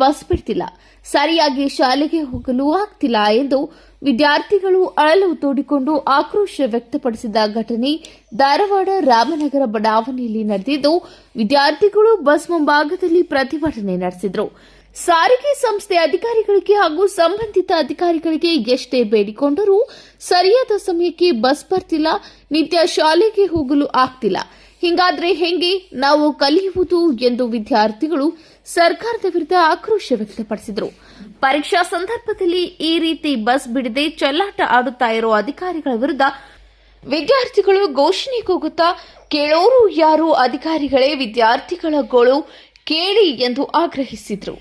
Bus ಬಿಡ್ತಿಲ್ಲ. ಸರಿಯಾಗಿ ಶಾಲೆಗೆ ಹೋಗಲು ಆಗ್ತಿಲ್ಲ ಎಂದು ವಿದ್ಯಾರ್ಥಿಗಳು ಅಳಲು ತೋಡಿಕೊಂಡು ಆಕ್ರೋಶ ವ್ಯಕ್ತಪಡಿಸಿದ ಘಟನೆ ಧಾರವಾಡ ರಾಮನಗರ ಬಡಾವಣೆಯಲ್ಲಿ ನಡೆದಿದ್ದು, ವಿದ್ಯಾರ್ಥಿಗಳು ಬಸ್ ಮುಂಭಾಗದಲ್ಲಿ ಪ್ರತಿಭಟನೆ ನಡೆಸಿದರು. ಸಾರಿಗೆ ಸಂಸ್ಥೆ ಅಧಿಕಾರಿಗಳಿಗೆ ಹಾಗೂ ಸಂಬಂಧಿತ ಅಧಿಕಾರಿಗಳಿಗೆ ಎಷ್ಟೇ ಬೇಡಿಕೊಂಡರೂ ಸರಿಯಾದ ಸಮಯಕ್ಕೆ ಬಸ್ ಬರ್ತಿಲ್ಲ, ನಿತ್ಯ ಶಾಲೆಗೆ ಹೋಗಲು ಆಗ್ತಿಲ್ಲ. ಹಿಂಗಾದ್ರೆ ಹೆಂಗೆ ನಾವು ಕಲಿಯುವುದು ಎಂದು ವಿದ್ಯಾರ್ಥಿಗಳು ಸರ್ಕಾರದ ವಿರುದ್ಧ ಆಕ್ರೋಶ ವ್ಯಕ್ತಪಡಿಸಿದರು. ಪರೀಕ್ಷಾ ಸಂದರ್ಭದಲ್ಲಿ ಈ ರೀತಿ ಬಸ್ ಬಿಡದೆ ಚಲ್ಲಾಟ ಆಡುತ್ತಾ ಇರೋ ಅಧಿಕಾರಿಗಳ ವಿರುದ್ಧ ವಿದ್ಯಾರ್ಥಿಗಳು ಘೋಷಣೆ ಕೂಗುತ್ತಾ ಕೇಳೋರು ಯಾರು ಅಧಿಕಾರಿಗಳೇ ವಿದ್ಯಾರ್ಥಿಗಳ ಗೋಳು ಕೇಳಿ ಎಂದು ಆಗ್ರಹಿಸಿದರು.